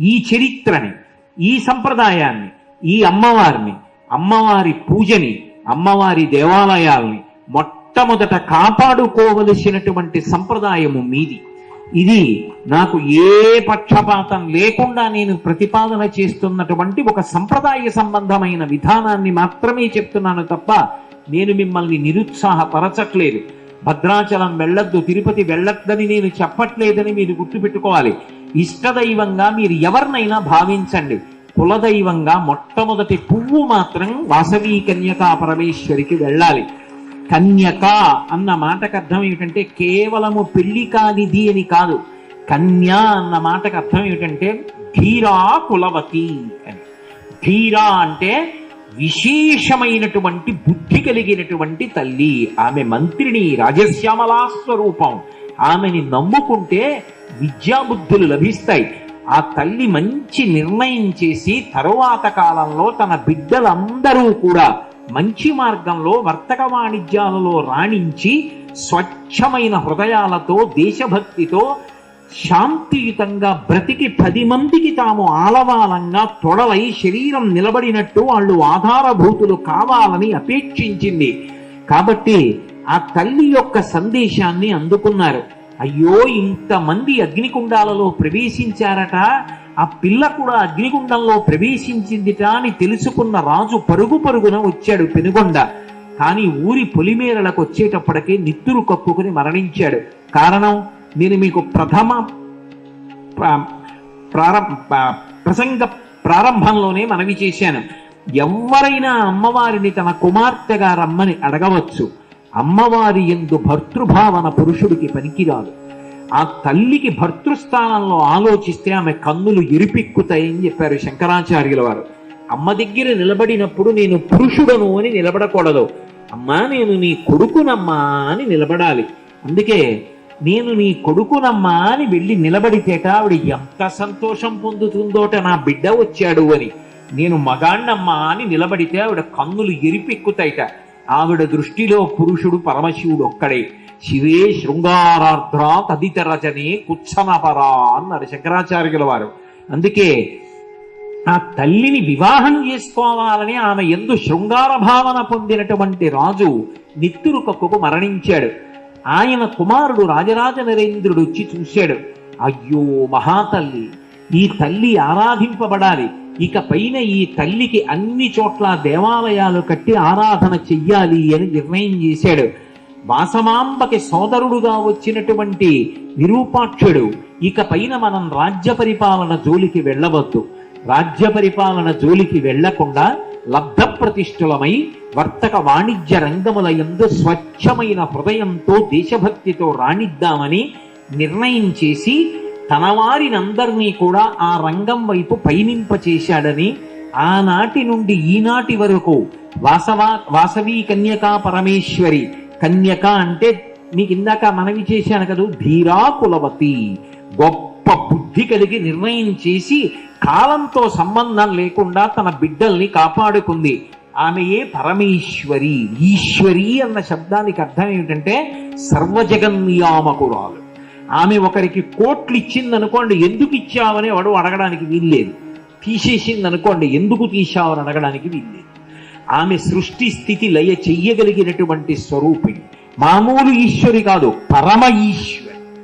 ఈ చరిత్రని ఈ సంప్రదాయాన్ని ఈ అమ్మవారిని అమ్మవారి పూజని అమ్మవారి దేవాలయాల్ని మొట్టమొదట కాపాడుకోవలసినటువంటి సంప్రదాయము మీది. ఇది నాకు ఏ పక్షపాతం లేకుండా నేను ప్రతిపాదన చేస్తున్నటువంటి ఒక సంప్రదాయ సంబంధమైన విధానాన్ని మాత్రమే చెప్తున్నాను తప్ప నేను మిమ్మల్ని నిరుత్సాహపరచట్లేదు. భద్రాచలం వెళ్ళొద్దు తిరుపతి వెళ్ళొద్దని నేను చెప్పట్లేదని మీరు గుర్తుపెట్టుకోవాలి. ఇష్టదైవంగా మీరు ఎవరినైనా భావించండి. కులదైవంగా మొట్టమొదటి పువ్వు మాత్రం వాసవి కన్యకా పరమేశ్వరికి వెళ్ళాలి. కన్యక అన్న మాటకు అర్థం ఏమిటంటే కేవలము పెళ్ళి కానిది అని కాదు. కన్య అన్న మాటకు అర్థం ఏమిటంటే ధీరా కులవతి అని. ధీరా అంటే విశేషమైనటువంటి బుద్ధి కలిగినటువంటి తల్లి. ఆమె మంత్రిని రాజశ్యామలా స్వరూపం ఆమెని నమ్ముకుంటే విద్యాబుద్ధులు లభిస్తాయి. ఆ తల్లి మంచి నిర్ణయం చేసి తరువాత కాలంలో తన బిడ్డలందరూ కూడా మంచి మార్గంలో వర్తక వాణిజ్యాలలో రాణించి స్వచ్ఛమైన హృదయాలతో దేశభక్తితో శాంతియుతంగా బ్రతికి పది మందికి తాము ఆలవాలంగా తొడలై శరీరం నిలబడినట్టు వాళ్ళు ఆధారభూతులు కావాలని అపేక్షించింది. కాబట్టి ఆ తల్లి యొక్క సందేశాన్ని అందుకున్నారు. అయ్యో ఇంతమంది అగ్నికుండాలలో ప్రవేశించారట. ఆ పిల్ల కూడా అగ్నిగుండంలో ప్రవేశించిందిట అని తెలుసుకున్న రాజు పరుగు పరుగున వచ్చాడు పెనుగొండ. కానీ ఊరి పొలిమేరలకు వచ్చేటప్పటికే నిత్తురు కప్పుకుని మరణించాడు. కారణం? నేను మీకు ప్రథమ ప్రారం- ప్రసంగ ప్రారంభంలోనే మనవి చేశాను. ఎవరైనా అమ్మవారిని తన కుమార్తెగా రమ్మని అడగవచ్చు. అమ్మవారి ఎందు భర్తృభావన పురుషుడికి పనికిరాదు. ఆ తల్లికి భర్తృస్థానంలో ఆలోచిస్తే ఆమె కన్నులు ఎరిపిక్కుతాయని చెప్పారు శంకరాచార్యుల వారు. అమ్మ దగ్గర నిలబడినప్పుడు నేను పురుషుడను అని నిలబడకూడదు. అమ్మా నేను నీ కొడుకునమ్మా అని నిలబడాలి. అందుకే నేను నీ కొడుకునమ్మా అని వెళ్ళి నిలబడితేట ఆవిడ ఎంత సంతోషం పొందుతుందోట నా బిడ్డ వచ్చాడు అని. నేను మగాణ్ణమ్మా అని నిలబడితే ఆవిడ కన్నులు ఎరిపెక్కుతాయిట ఆవిడ దృష్టిలో పురుషుడు పరమశివుడు ఒక్కడే శివే శృంగారార్ధ్ర తదితరచనే కుచ్చనపరా అన్నారు శంకరాచార్యుల వారు అందుకే ఆ తల్లిని వివాహం చేసుకోవాలని ఆమె ఎందు శృంగార భావన పొందినటువంటి రాజు నిత్తురు కక్కుకు మరణించాడు. ఆయన కుమారుడు రాజరాజ నరేంద్రుడు వచ్చి చూశాడు. అయ్యో మహాతల్లి! ఈ తల్లి ఆరాధింపబడాలి. ఇక పైన ఈ తల్లికి అన్ని చోట్ల దేవాలయాలు కట్టి ఆరాధన చెయ్యాలి అని నిర్ణయం చేశాడు. వాసమాంబకి సోదరుడుగా వచ్చినటువంటి విరూపాక్షుడు. ఇక పైన మనం రాజ్య పరిపాలన జోలికి వెళ్ళవద్దు. రాజ్య పరిపాలన జోలికి వెళ్ళకుండా లబ్ధ ప్రతిష్ఠులమై వర్తక వాణిజ్య రంగముల ఎందు స్వచ్ఛమైన హృదయంతో దేశభక్తితో రాణిద్దామని నిర్ణయం చేసి తన వారినందరినీ కూడా ఆ రంగం వైపు పయనింపచేశాడని ఆనాటి నుండి ఈనాటి వరకు వాసవా వాసవి కన్యకా పరమేశ్వరి. కన్యక అంటే మీకు ఇందాక మనవి చేశాను కదా ధీరా కులవతి గొప్ప బుద్ధి కలిగి నిర్ణయం చేసి కాలంతో సంబంధం లేకుండా తన బిడ్డల్ని కాపాడుకుంది. ఆమెయే పరమేశ్వరి ఈశ్వరి అన్న శబ్దానికి అర్థం ఏమిటంటే సర్వజగన్నియామకురాలు. ఆమె ఒకరికి కోట్లు ఇచ్చింది అనుకోండి ఎందుకు ఇచ్చావని వాడు అడగడానికి వీల్లేదు. తీసేసింది అనుకోండి ఎందుకు తీశావని అడగడానికి వీల్లేదు. ఆమె సృష్టి స్థితి లయ చెయ్యగలిగినటువంటి స్వరూపిణి. మామూలు ఈశ్వరి కాదు పరమ ఈశ్వరి.